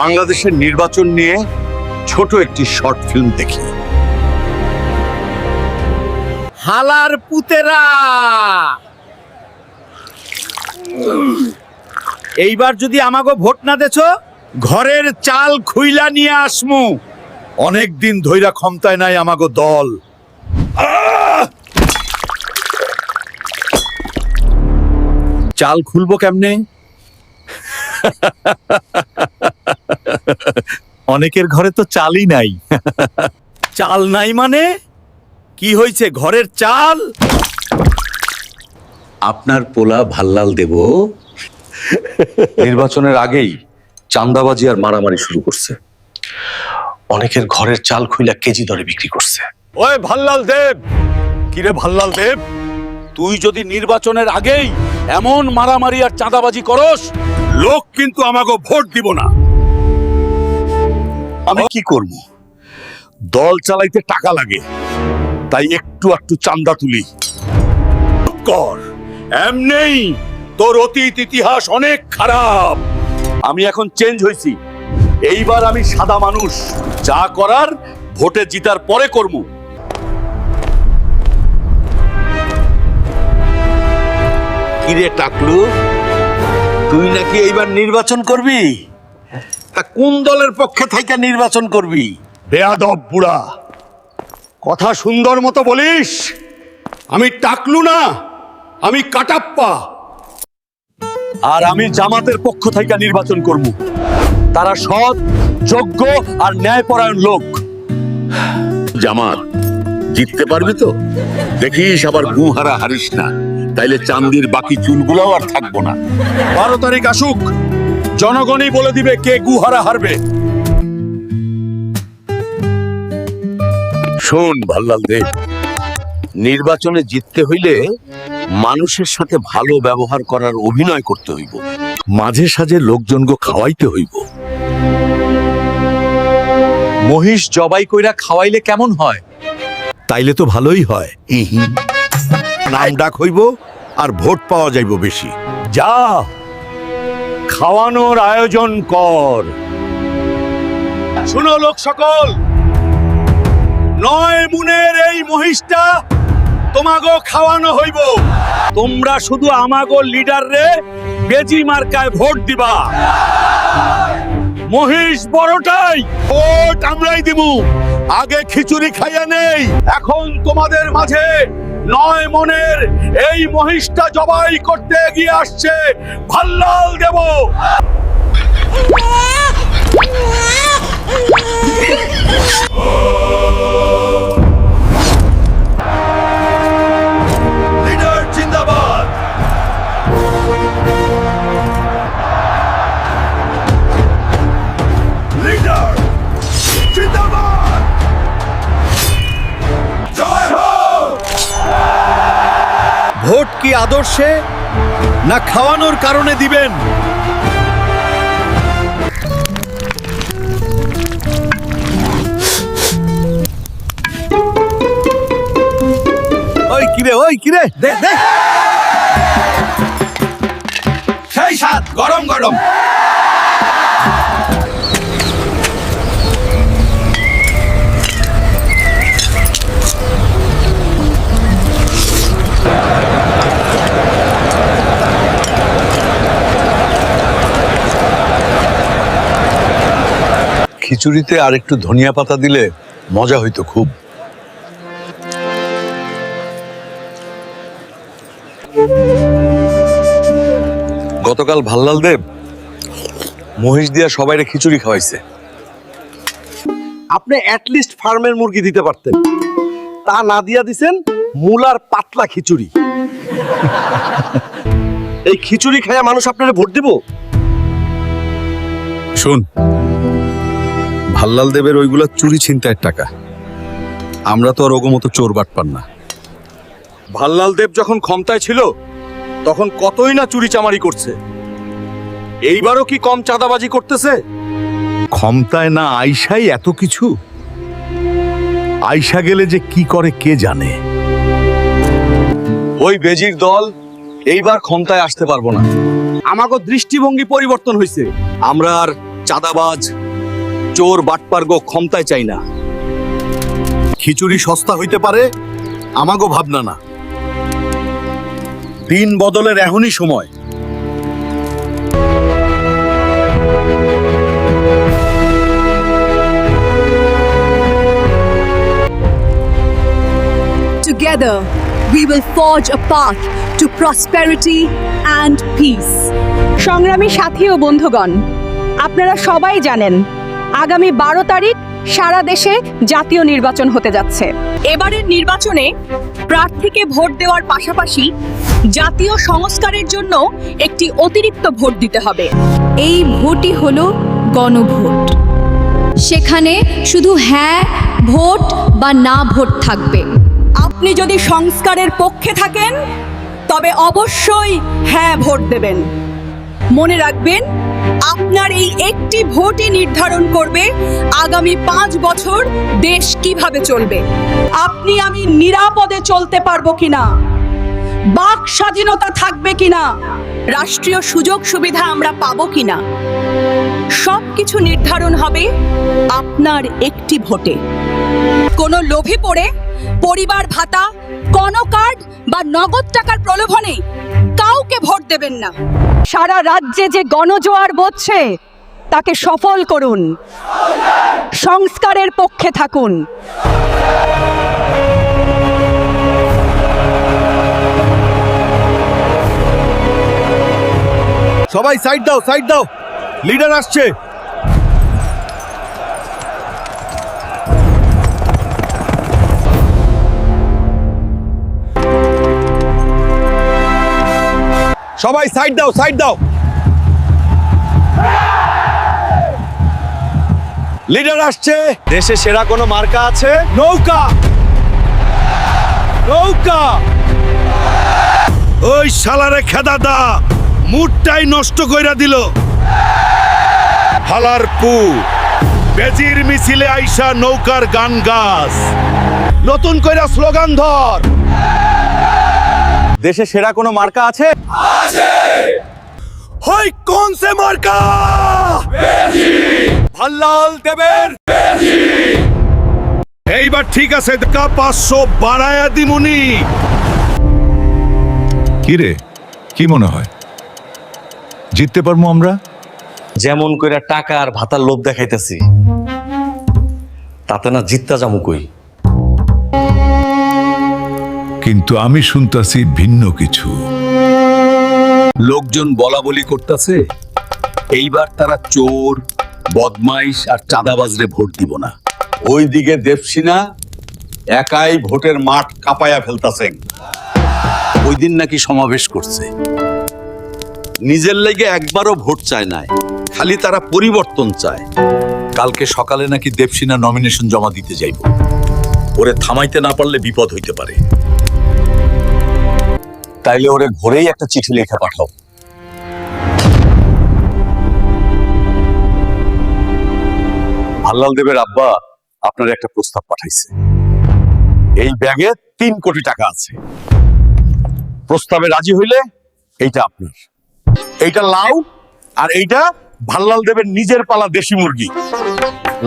বাংলাদেশের নির্বাচন নিয়ে ছোট একটি শর্ট ফিল্ম দেখি। হালার পুতেরা! এইবার যদি আমাগো ভোট না দেছ, ঘরের চাল খুইলা নিয়ে আসমু। অনেক দিন ধইরা ক্ষমতায় নাই আমাগো দল। চাল খুলবো কেমনে? অনেকের ঘরে তো চালই নাই। চাল নাই মানে? কি হয়েছে ঘরের চাল? আপনার পোলা ভাল্লাল দেব। নির্বাচনের আগেই চান্দাবাজি আর মারামারি শুরু করছে। অনেকের ঘরের চাল খুইলা কেজি দরে বিক্রি করছে। ওই ভাল্লাল দেব! কিরে ভাল্লাল দেব? তুই যদি নির্বাচনের আগেই এমন মারামারি আর চাঁদাবাজি করস লোক কিন্তু আমাকে ভোট দিব না। আমি কি করব? দল চালাইতে টাকা লাগে তাই একটু একটু চান্দা তুলি। কর এমনেই তোর অতীত ইতিহাস অনেক খারাপ। আমি এখন চেঞ্জ হয়েছি এইবার আমি সাদা মানুষ যা করার ভোটে জিতার পরে করব। কিরে টাকলু তুই নাকি এইবার নির্বাচন করবি? তা কোন দলের পক্ষে থেকে নির্বাচন করবি? বেয়াদব বুড়া। কথা সুন্দর মতো বলিস। আমি টাকলু না আমি কাটাপ্পা। আর আমি জামাতের পক্ষ থেকে নির্বাচন করব। তারা সৎ যোগ্য আর ন্যায়পরায়ণ লোক। জামাত জিততে পারবি তো? দেখিস আবার গুহারা হারিস না। তাইলে চান্দির বাকি চুলগুলোও আর থাকব না। বারো তারিখ আসুক। জনগণই বলে দিবে কে গুহারা হারবে। শোন ভাল্লাল দেব নির্বাচনে জিততে হইলে মানুষের সাথে ভালো ব্যবহার করার অভিনয় করতে হইব। মাঝে সাঝে লোকজনগো খাওয়াইতে হইব। মহিষ জবাই কইরা খাওয়াইলে কেমন হয়? তাইলে তো ভালোই হয়। নাম ডাক হইব আর ভোট পাওয়া যাইব বেশি। যা খাওয়ানোর আয়োজন কর। শুনো লোক সকল, নয় মুনের এই মহিষটা তোমাগো খাওয়ানো হইব। তোমরা শুধু আমাগো লিডার রে বেজি মার্কায় ভোট দিবা। মহিষ বড়টাই ভোট আমরাই দিব আগে খিচুড়ি খাইয়া নেই, এখন তোমাদের মাঝে নয় মনের এই মহিষটা জবাই করতে এগিয়ে আসছে। ভাল্লাল দেব। লিডার না খাওয়ানোর কারণে দিবেন। ওই কিরে ওই কিরে দে দে। সেই সাত গরম গরম। খিচুড়িতে আর একটু ধনিয়া পাতা দিলে মজা হইতো খুব। গতকাল ভাল্লাল দেব মহিষ দিয়া সবাইরে খিচুড়ি খাওয়াইছে। আপনি অ্যাটলিস্ট ফার্মের মুরগি দিতে পারতেন। তা না দিয়া দিছেন মুলার পাতলা খিচুড়ি। এই খিচুড়ি খাইয়া মানুষ আপনারা ভোট দিব? শুন ভাল্লাল দেবের ওইগুলো চুরি ছিনতাইয়ের টাকা। আমরা তো আর ওগো মতো চোর বাটপার না। ভাল্লাল দেব যখন ক্ষমতায় ছিল, তখন কতই না চুরি চামারি করছে। এইবারও কি কম চাঁদাবাজি করতেছে? ক্ষমতায় না আইসাই এত কিছু? আইসা গেলে যে কি করে কে জানে? ওই বেজির দল এইবার ক্ষমতায় আসতে পারব না। আমাকে দৃষ্টিভঙ্গি পরিবর্তন হয়েছে আমরা আর চাঁদাবাজ চোর বাটপার্গ ক্ষমতায় চাই না। খিচুড়ি সস্তা হইতে পারে আমাগো ভাবনা না। দিন বদলের এখনই সময়। Together, we will forge a path to prosperity and peace. সংগ্রামী সাথী ও বন্ধুগণ আপনারা সবাই জানেন আগামী বারো তারিখ সারা দেশে জাতীয় নির্বাচন হতে যাচ্ছে। এবারের নির্বাচনে প্রার্থীকে ভোট দেওয়ার পাশাপাশি জাতীয় সংস্কারের জন্য একটি অতিরিক্ত ভোট দিতে হবে। এই ভোটই হলো গণভোট। সেখানে শুধু হ্যাঁ ভোট বা না ভোট থাকবে। আপনি যদি সংস্কারের পক্ষে থাকেন তবে অবশ্যই হ্যাঁ ভোট দেবেন। মনে রাখবেন আপনার এই একটি ভোটই নির্ধারণ করবে আগামী পাঁচ বছর দেশ কীভাবে চলবে। আপনি আমি নিরাপদে চলতে পারব কিনা? বাক স্বাধীনতা থাকবে কিনা? রাষ্ট্রীয় সুযোগ সুবিধা আমরা পাবো কিনা? সব কিছু নির্ধারণ হবে আপনার একটি ভোটে। কোনো লোভে পড়ে, পরিবার ভাতা কন কার্ড বা নগদ টাকার প্রলোভনে কাউকে ভোট দেবেন না। সারা রাজ্যে যে গণজোয়ার বচ্ছে, তাকে সফল করুন। সংস্কারের পক্ষে থাকুন। সবাই সাইড দাও সাইড দাও। লিডার আসছে। সবাই সাইড দাও সাইড দাও। লিডার আসছে। দেশে সেরা কোনো মার্কা আছে? নৌকা। নৌকা। ওই শালারে খেদা দা মুডটাই নষ্ট কইরা দিল। হালার পু বেজির মিছিলে আইসা নৌকার গান গাছ নতুন কইরা স্লোগান ধর। দেশে সেরা কোনো মার্কা আছে? হই কোন সে মার্কা? ভাল্লাল দেবের? এইবার ঠিক আছে দেখা পাঁচশো বাড়ায়া দিমুনি। কি রে? কি মনে হয়? জিততে পারব আমরা? যেমন করে টাকা আর ভাতার লোভ দেখাইতেছি তাতে না জিততা যামু কই? কিন্তু আমি শুনতাছি ভিন্ন কিছু। লোকজন বলা বলি করতেছে এইবার তারা চোর বদমাইশ আর চাঁদাবাজরে ভোট দিব না। ওইদিকে দেবসিনা একাই ভোটের মাঠ কাঁপায়া ফেলতাছেন। ওই দিন নাকি সমাবেশ করছে। নিজের লেগে একবারও ভোট চায় নাই খালি তারা পরিবর্তন চায়। কালকে সকালে নাকি দেবসিনা নমিনেশন জমা দিতে যাইব। ওরে থামাইতে না পারলে বিপদ হইতে পারে। তাইলে ওরে ঘরেই একটা চিঠি লেখা পাঠাও। ভাল্লাল দেবের আব্বা আপনার একটা প্রস্তাব পাঠাইছে। এই ব্যাগে তিন কোটি টাকা আছে। প্রস্তাবে রাজি হইলে এইটা আপনার। এইটা লাউ আর এইটা ভাল্লাল দেবের নিজের পালা দেশি মুরগি।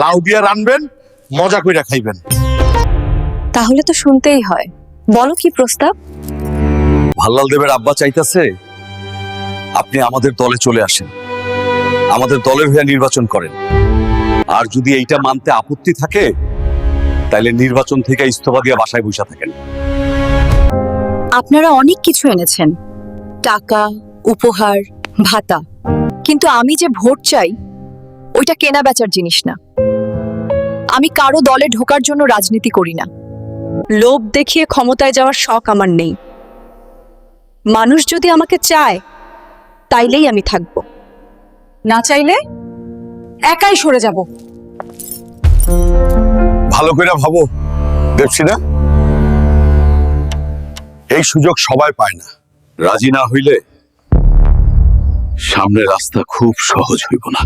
লাউ দিয়ে রানবেন, মজা কইরা খাইবেন। তাহলে তো শুনতেই হয়। বলো কি প্রস্তাব? ভাল্লাল দেবের আব্বা চাইতেছে, আপনি আমাদের দলে চলে আসেন। আমাদের দলের হয়ে নির্বাচন করেন। আর যদি এইটা মানতে আপত্তি থাকে, তাইলে নির্বাচন থেকে ইস্তফা দিয়ে বাসায় বসে থাকেন। আপনারা অনেক কিছু এনেছেন। টাকা, উপহার, ভাতা। কিন্তু আমি যে ভোট চাই, ওইটা কেনা বেচার জিনিস না। আমি কারও দলে ঢোকার জন্য রাজনীতি করি না। লোভ দেখিয়ে ক্ষমতায় যাওয়ার শখ আমার নেই। মানুষ যদি আমাকে চায় তাইলেই আমি থাকব। না চাইলে একাই সরে যাব। ভালো করে ভাবো দেবসিনা। এই সুযোগ সবাই পায় না। রাজি না হইলে সামনে রাস্তা খুব সহজ হইব না।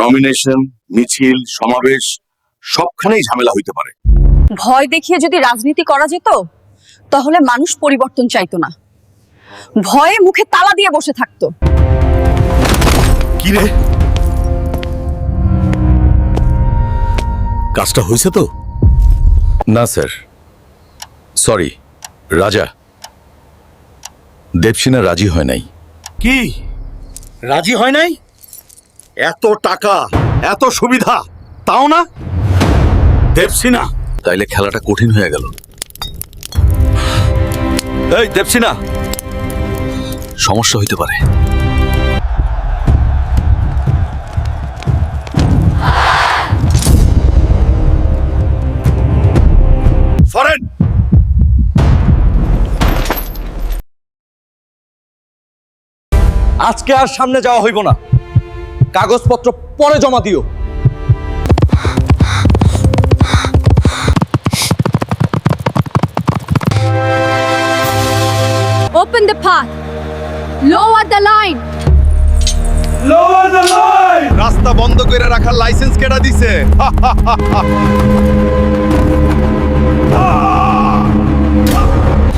নমিনেশন মিছিল সমাবেশ সবখানেই ঝামেলা হইতে পারে। ভয় দেখিয়ে যদি রাজনীতি করা যেত তাহলে মানুষ পরিবর্তন চাইতো না। ভয়ে মুখে তালা দিয়ে বসে থাকতো। কি রে কাজটা হয়েছে তো? না স্যার। সরি রাজা। দেবসিনা রাজি হয় নাই। কি? রাজি হয় নাই? এত টাকা এত সুবিধা তাও না? দেবসিনা! তাইলে খেলাটা কঠিন হয়ে গেল। এই দেবসিনা সমস্যা হইতে পারে। ফরেন। আজকে আর সামনে যাওয়া হইব না। কাগজপত্র পরে জমা দিও। Open the path. Lower the line. Lower the line. রাস্তা বন্ধ করে রাখার লাইসেন্স কেডা দিছে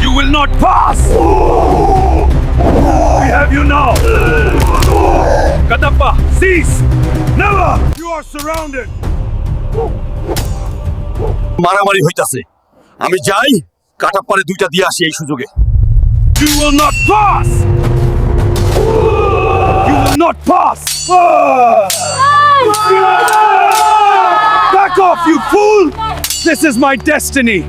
You will not pass! We have you now! Kadapa, cease! Never! You are surrounded! মারামারি হইতাছে আমি যাই কাটাপ্পারে দুইটা দিয়ে আসি এই সুযোগে You will not pass! You will not pass! Back off, you fool! This is my destiny!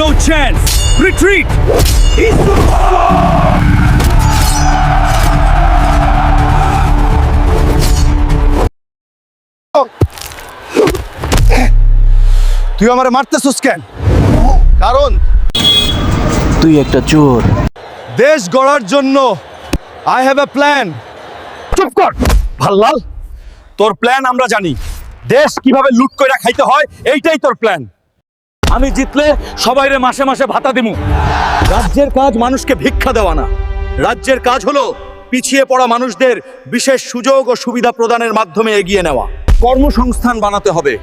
no chance. Retreat! তুই আমারে মারতেছিস কেন? কারণ? তুই একটা চোর। দেশ গড়ার জন্য আই হ্যাভ এ প্ল্যান চুপ কর ভাল্লাল। তোর প্ল্যান আমরা জানি। দেশ কীভাবে লুট কইরা খাইতে হয় এইটাই তোর প্ল্যান আমি জিতলে সবাইরে মাসে মাসে ভাতা দিমু। রাজ্যের কাজ মানুষকে ভিক্ষা দেওয়া না। রাজ্যের কাজ হলো পিছিয়ে পড়া মানুষদের বিশেষ সুযোগ ও সুবিধা প্রদানের মাধ্যমে এগিয়ে নেওয়া। কর্মসংস্থান বানাতে হবে।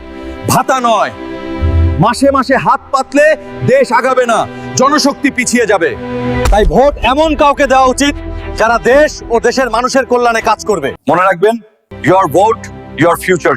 ভাতা নয়। মাসে মাসে হাত পাতলে দেশ আগাবে না, জনশক্তি পিছিয়ে যাবে। তাই ভোট এমন কাউকে দেওয়া উচিত যারা দেশ ও দেশের মানুষের কল্যাণে কাজ করবে। মনে রাখবেন ইয়োর ভোট ইয়োর ফিউচার